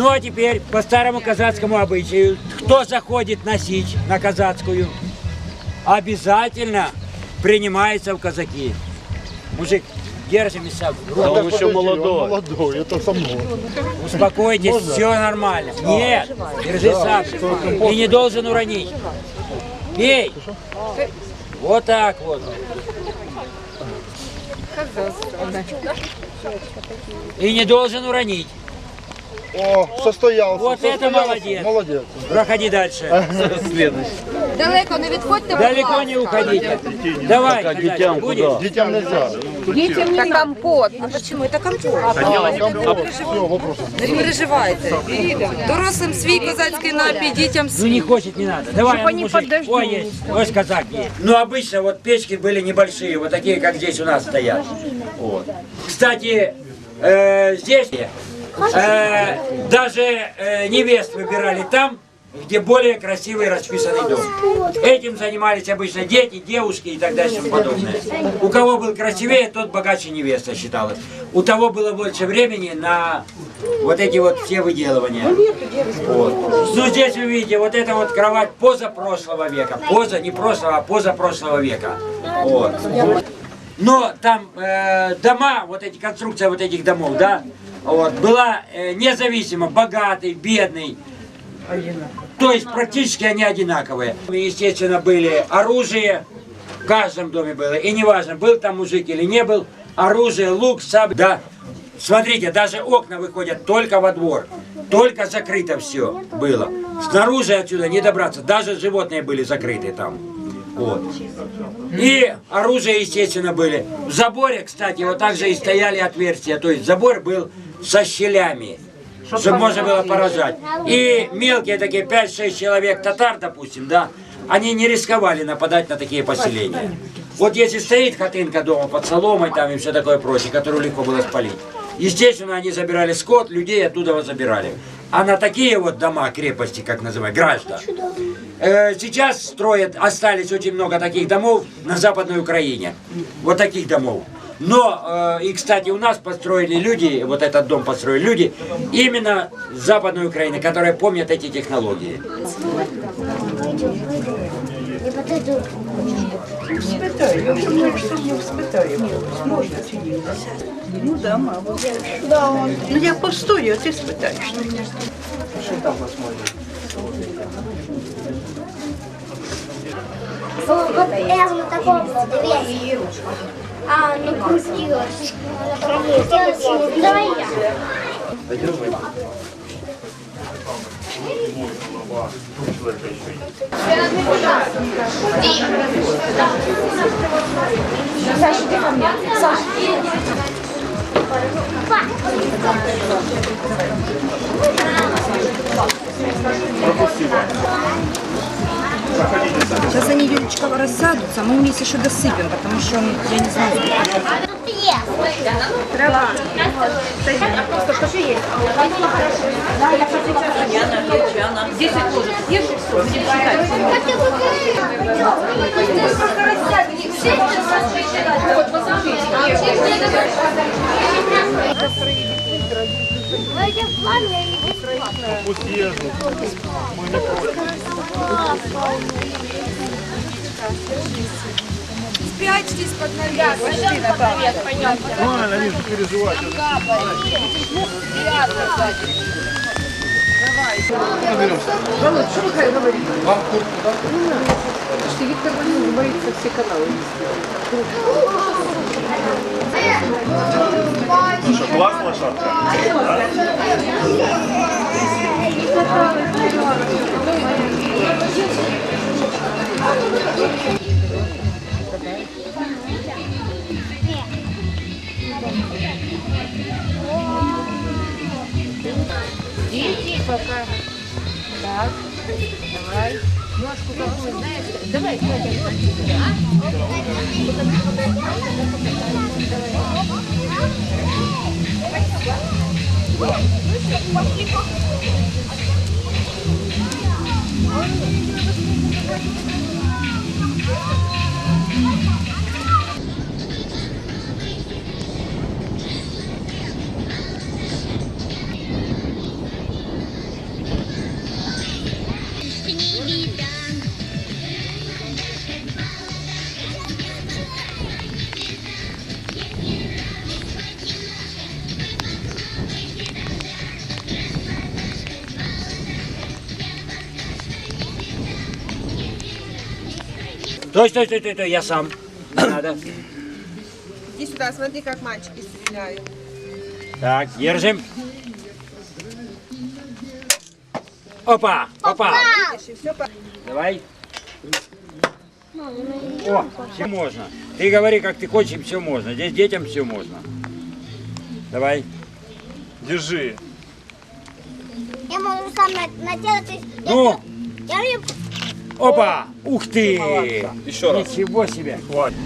Ну а теперь по старому казацкому обычаю, кто заходит на сич, на казацкую, обязательно принимается в казаки. Мужик, держи меня. Да он еще молодой. он молодой, это со мной. Успокойтесь, Можно? все нормально. Нет, держи сам. И не должен уронить. Пей. Вот так вот. И не должен уронить. О, состоялся. Вот это состоялся. молодец. Молодец. Проходи дальше. Далеко не відходьте, будь Далеко ласка. не уходите. Давай, Так, а казачек, детям будешь? куда? Детям нельзя. Это компот. А почему? Это компот. Компот. Все, вопросов. Не переживайте. Дорослим свій козацький напій, дітям Ну свій. не хочет, не надо. Давай, ну, мужик. Ой, есть. Ось казак есть. Ну обычно вот печки были небольшие, вот такие, как здесь у нас стоят. Вот. Кстати, э, здесь э, даже э, невест выбирали там, где более красивый расписанный дом. Этим занимались обычно дети, девушки и так далее и тому подобное. У кого был красивее, тот богаче невеста считалась. У того было больше времени на вот эти вот все выделывания. Вот. Ну здесь вы видите, вот это вот кровать позапрошлого века. Поза, не прошлого, а позапрошлого века. Вот. Но там э, дома, вот эти конструкция вот этих домов, да, вот, была э, независимо богатый, бедный. То есть практически они одинаковые. Естественно, были оружие, в каждом доме было. И неважно, был там мужик или не был, оружие, лук, саб, да. Смотрите, даже окна выходят только во двор. Только закрыто все было. Снаружи отсюда не добраться. Даже животные были закрыты там. Вот. И оружие, естественно, были. В заборе, кстати, вот так же и стояли отверстия. То есть забор был со щелями, чтобы можно было поражать. И мелкие такие 5-6 человек татар, допустим, да, они не рисковали нападать на такие поселения. Вот если стоит хатынка дома под соломой там и все такое прочее, которую легко было спалить, естественно, они забирали скот, людей оттуда вот забирали. А на такие вот дома, крепости, как называют, граждан, Э, Сейчас строят, остались очень много таких домов на Западной Украине. Вот таких домов. Но, э, и, кстати, у нас построили люди, вот этот дом построили люди, именно с Западной Украины, которые помнят эти технологии. Ну да, мабуть. Ну я постою, а ти спитаєш. Прямо такого дивись. А, ну крутилось. Давай я. Саша, они, Юлечка, рассадутся, мы вместе еще досыпем, потому что, я не знаю, трава. Войдем в план, я не бесплатно. Пусть ездят. Спрячьтесь под навес. Пошли, Наталья. Правильно, они же переживают. Классная шапка. пока. Так, давай. Ножку какую, знаешь? Давай, давай. ножку. А? Стой, стой, стой, стой, стой, я сам. Не надо. Иди сюда, смотри, как мальчики стреляют. Так, держим. Опа, попал. Давай. О, все можно. Ты говори, как ты хочешь, все можно. Здесь детям все можно. Давай. Держи. Я могу сам на- наделать. Ну, Я люблю опа, ух ты. Еще раз. Ничего себе. Хватит.